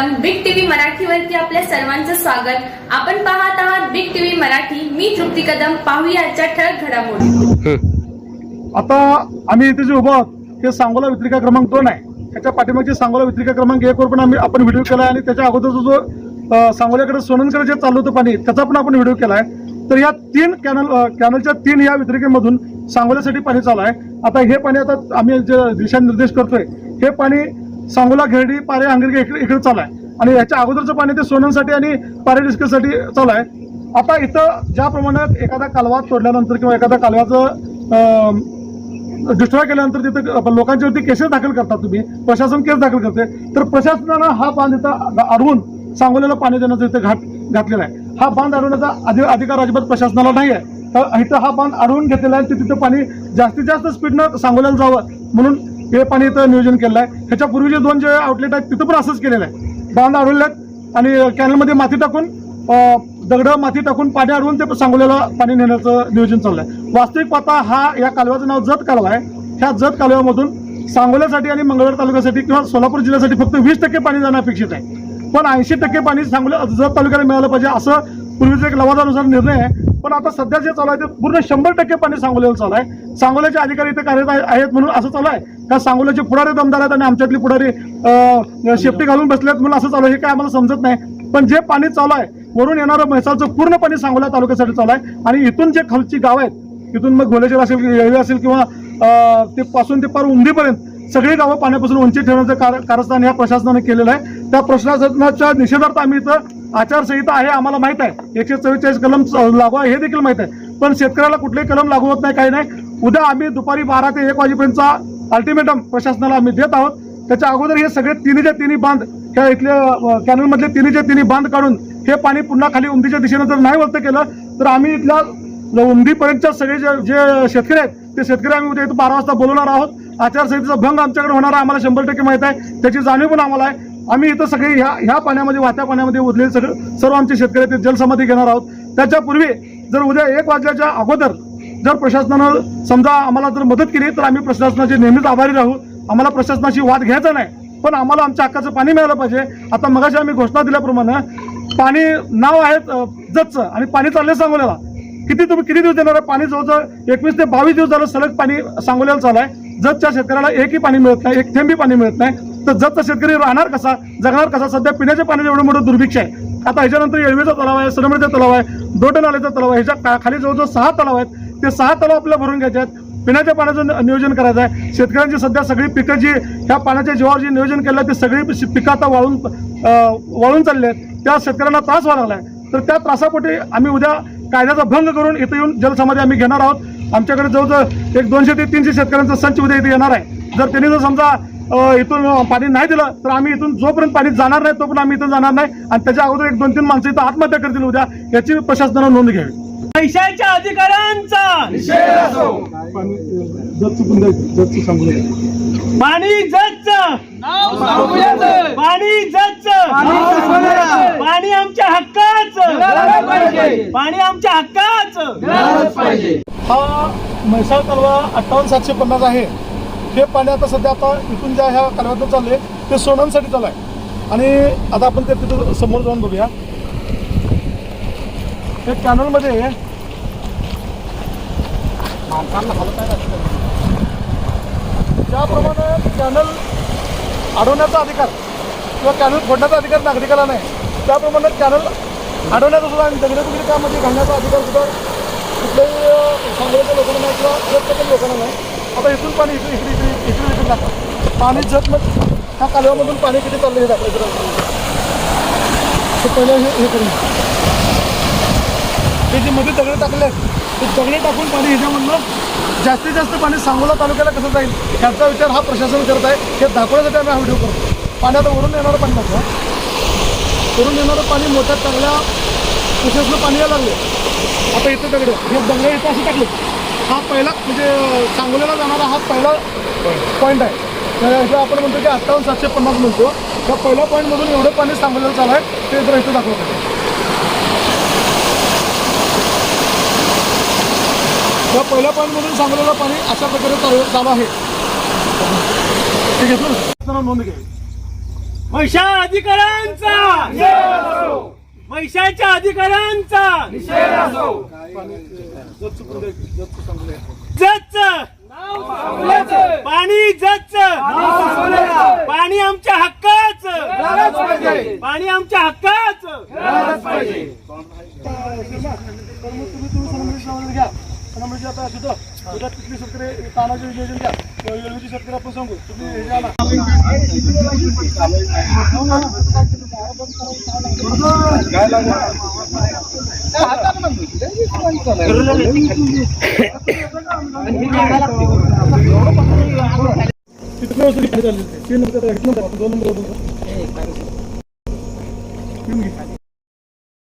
नमस्कारम big TV मराठीवरती आपल्या सर्वांचं स्वागत. आपण पाहत आहात बिग टीव्ही मराठी. मी तृप्ती कदम. पाहूया आजच्या ठळक घडामोडी. आता आम्ही इथे जे उभं आहोत ते सांगोला वित्रिका क्रमांक दोन आहे. त्याच्या पाठीमागची सांगोला वित्रिका क्रमांक एक वर पण आम्ही आपण व्हिडिओ केला आहे आणि त्याच्या अगोदरचा जो सांगोल्याकडे सोनंदकडे जे चालू होतं पाणी त्याचा पण आपण व्हिडिओ केला आहे. तर या तीन कॅनल कॅनलच्या तीन या वितरिकेमधून सांगोल्यासाठी पाणी चालू आहे. आता हे पाणी आता आम्ही जे दिशानिर्देश करतोय हे पाणी सांगोला घेरडी पारे आंगरगे इकडे इकडे चालू आहे. आणि याच्या अगोदरचं पाणी ते सोनंसाठी आणि पॅराडिस्कसाठी चालू आहे. आता इथं ज्या प्रमाणात एखादा कालवा तोडल्यानंतर किंवा एखाद्या कालव्याचं डिस्ट्रॉय केल्यानंतर तिथे लोकांच्यावरती केसेस दाखल करतात तुम्ही प्रशासन केस दाखल करते तर प्रशासनानं हा बांध इथं अडवून सांगोल्याला पाणी देण्याचा इथे घाट घातलेला आहे. हा बांध अडवण्याचा अधि अधिकार अजिबात प्रशासनाला नाही आहे तर इथं हा बांध अडवून घेतलेला आहे तिथं पाणी जास्तीत जास्त स्पीडनं सांगोल्याला जावं. म्हणून हे पाणी इथं नियोजन केलं आहे. ह्याच्यापूर्वी जे दोन जे आउटलेट आहेत तिथं पण असंच केलेलं आहे. बांध आढळल्यात. आणि कॅनलमध्ये माती टाकून दगडं माती टाकून पाणी अडवून ते सांगोल्याला पाणी नेण्याचं नियोजन चाललंय. वास्तविक पाहता हा या कालव्याचं नाव जत कालवा आहे. ह्या जत कालव्यामधून सांगोल्यासाठी आणि मंगळवेर तालुक्यासाठी किंवा सोलापूर जिल्ह्यासाठी फक्त वीस टक्के पाणी जाणं अपेक्षित आहे. पण ऐंशी टक्के पाणी सांगोल्या जत तालुक्याला मिळालं पाहिजे असं पूर्वीचा एक लवादानुसार निर्णय आहे. पण आता सध्या जे चालू आहे ते पूर्ण शंभर टक्के पाणी सांगोल्याला चालू आहे. सांगोल्याचे अधिकारी इथे कार्यरत आहेत म्हणून असं चालू आहे. त्या सांगोल्याचे पुढारी दमदार आहेत आणि आमच्यातली पुढारी शेफ्टी शेपटी घालून बसलेत म्हणून असं चालू आहे हे काय आम्हाला समजत नाही. पण जे पाणी चालू आहे वरून येणारं म्हैसाळचं पूर्ण पाणी सांगोला तालुक्यासाठी चालू आहे. आणि इथून जे खालची गाव आहेत इथून मग गोलेश्वर असेल येळवी असेल किंवा ते पासून ते पार उमदीपर्यंत सगळी गावं पाण्यापासून वंचित ठेवण्याचं कार- कारस्थान या प्रशासनाने केलेलं आहे. त्या प्रशासनाच्या निषेधार्थ आम्ही इथं आचारसंहिता आहे आम्हाला माहीत आहे. एकशे चव्वेचाळीस कलम लागू आहे हे देखील माहीत आहे. पण शेतकऱ्याला कुठलेही कलम लागू होत नाही काही नाही. उद्या आम्ही दुपारी बारा ते एक वाजेपर्यंतचा अल्टिमेटम प्रशासनाला आम्ही देत आहोत. त्याच्या अगोदर हे सगळे तिन्हीच्या तिन्ही बांध त्या इथले कॅनल मधले तिन्हीचे तिन्ही बांध काढून हे पाणी पुन्हा खाली उमदीच्या दिशेनं जर नाही वळतं केलं तर आम्ही इथल्या उमदीपर्यंतच्या सगळे जे जे शेतकरी आहेत ते शेतकरी आम्ही उद्या इथं बारा वाजता बोलवणार आहोत. आचारसंहितेचा भंग आमच्याकडे होणार आहे आम्हाला शंभर टक्के माहीत आहे. त्याची जाणीव पण आम्हाला आहे. आम्ही इथं सगळे ह्या ह्या पाण्यामध्ये वाहत्या पाण्यामध्ये उरलेले सगळे सर्व आमचे शेतकरी ते जलसमाधी घेणार आहोत. त्याच्यापूर्वी जर उद्या एक वाजल्याच्या अगोदर जर प्रशासनानं समजा आम्हाला जर मदत केली तर आम्ही प्रशासनाचे नेहमीच आभारी राहू. आम्हाला प्रशासनाशी वाद घ्यायचा नाही पण आम्हाला आमच्या हक्काचं पाणी मिळालं पाहिजे. आता मगाशी आम्ही घोषणा दिल्याप्रमाणे पाणी नाव आहे अं, जतचं आणि पाणी चाललंय सांगोल्याला. किती तुम्ही किती दिवस देणार आहे? पाणी जवळजवळ एकवीस ते बावीस दिवस झालं सलग पाणी सांगोल्याला चालू आहे जतच्या शेतकऱ्याला एकही पाणी मिळत नाही एक थेंबी पाणी मिळत नाही. तर जतचा शेतकरी राहणार कसा जगणार कसा सध्या पिण्याच्या पाण्याचं एवढं मोठं दुर्भिक्ष आहे. आता ह्याच्यानंतर येळवेचा तलाव आहे सरमडीचा तलाव आहे दोटे नाल्याचा तलाव आहे ह्याच्या का- खाली जवळजवळ सहा तलाव आहेत. ते सहा तलाव आपल्याला भरून घ्यायचे आहेत. पिण्याच्या पाण्याचं नियोजन करायचं आहे. शेतकऱ्यांची सध्या सगळी पिकं जी ह्या पाण्याच्या जीवावर जी नियोजन केलं आहे ते सगळी पिकं आता वाळून वाळून चालले आहेत. त्या शेतकऱ्यांना त्रास व्हायला आहे तर त्या त्रासापोटी आम्ही उद्या कायद्याचा भंग करून इथं येऊन जलसमाधी आम्ही घेणार आहोत. आमच्याकडे जवळजवळ एक दोनशे ते तीनशे शेतकऱ्यांचा संच उद्या इथे येणार आहे. जर त्यांनी जर समजा इथून पाणी नाही दिलं तर आम्ही इथून जोपर्यंत पाणी जाणार नाही तोपर्यंत आम्ही इथं जाणार नाही. आणि त्याच्या अगोदर एक दोन तीन माणसं इथं आत्महत्या करतील उद्या याची प्रशासनानं नोंद घ्यावी. पैशाच्या अधिकारांचा. पाणी पाणी पाणी आमच्या हक्काच. पाणी आमच्या हक्काच. हा म्हैसाळ कालवा अठ्ठावन्न सातशे पन्नास आहे. हे पाणी आता सध्या आता इथून ज्या ह्या कालव्यातून चालले ते सोनांसाठी चालू आहे आणि आता आपण ते तिथं समोर जाऊन बघूया. हे कॅनलमध्ये ज्याप्रमाणे कॅनल अडवण्याचा अधिकार किंवा कॅनल फोडण्याचा अधिकार नागरिकाला नाही त्याप्रमाणे कॅनल अडवण्याचा सुद्धा आणि दगड वगैरे त्यामध्ये घालण्याचा अधिकार सुद्धा कुठल्याही सांगण्याच्या लोकांना नाही किंवा प्रत्येक लोकांना नाही. आता इथून पाणी इकडे इकडे इकडे इकडे इकडे टाका. पाणी जत मग ह्या कालव्यामधून पाणी किती चाललं हे दाखवलं ते पहिलं हे हे करून. ते जे मध्ये दगडे टाकले आहेत ते दगडे टाकून पाणी ह्याच्यामधनं जास्तीत जास्त पाणी सांगोला तालुक्याला कसं जाईल? ह्याचा विचार हा प्रशासन करत आहे. हे दाखवण्यासाठी आम्ही हा व्हिडिओ करतो. पाण्यात वरून येणारं पाणी दाखवा. वरून येणारं पाणी मोठ्या चांगल्या प्रशासनं पाणी यायला लागले आता इथं दगडं हे दगडे इथं असे टाकले हा पहिला म्हणजे सांगोल्याला जाणारा हा पहिला पॉईंट आहे. तर आपण म्हणतो की अठ्ठावन्न सातशे पन्नास म्हणतो. त्या पहिल्या पॉईंटमधून एवढं पाणी सांगोल्याला चालू आहे ते जर इथं दाखवतो. या पहिल्या पॉईंटमधून सांगोल्याला पाणी अशा प्रकारे चालू चालू आहे. ते घेतो ना नोंद घ्यावी अधिकारांचा. पैशाच्या अधिकारांचा जच पाणी जच पाणी आमच्या हक्काच. पाणी आमच्या हक्काच. शेतकरी आपण सांगू तुम्ही हे द्या ना. किती व्यवस्थित खाली चालले ते? तीन नंबर घेतलं होतं आपण, दोन नंबर होतं. तीन घे.